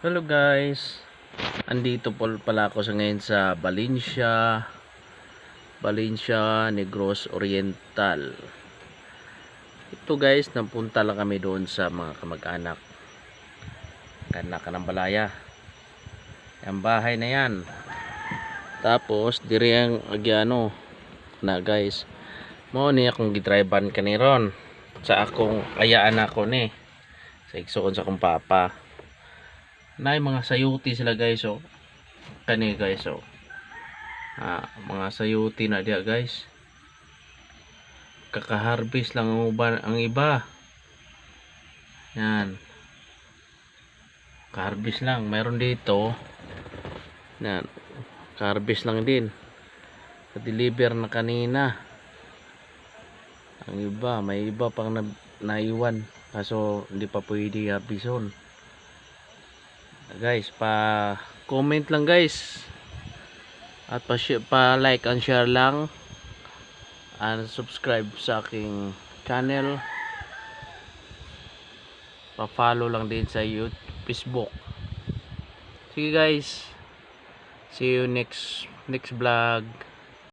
Hello guys. Andito po pala ako sa ngayon sa Valencia. Valencia Negros Oriental. Ito guys Napunta lang kami doon sa mga kamag-anak. Kanak ng balaya. Ang bahay na yan. Tapos Diri ang agyano. Na guys Mo ni akong gidrivean kaniron Sa akong ayaan ako ni. Sa iksoon sa akong papa na mga sayuti sila guys oh. Kani guys oh. Ah, mga sayuti na dia guys. Kakaharbis lang ang, uban, ang iba. Yan. Kaharbis lang. Meron dito. Yan. Kaharbis lang din. Deliver na kanina. Ang iba may iba pang na, naiwan. Kaso hindi pa pwede harbison guys pa comment lang guys. At pa, pa like and share lang. And subscribe sa aking channel. Pa follow lang din sa YouTube Facebook. Sige guys. See you next next vlog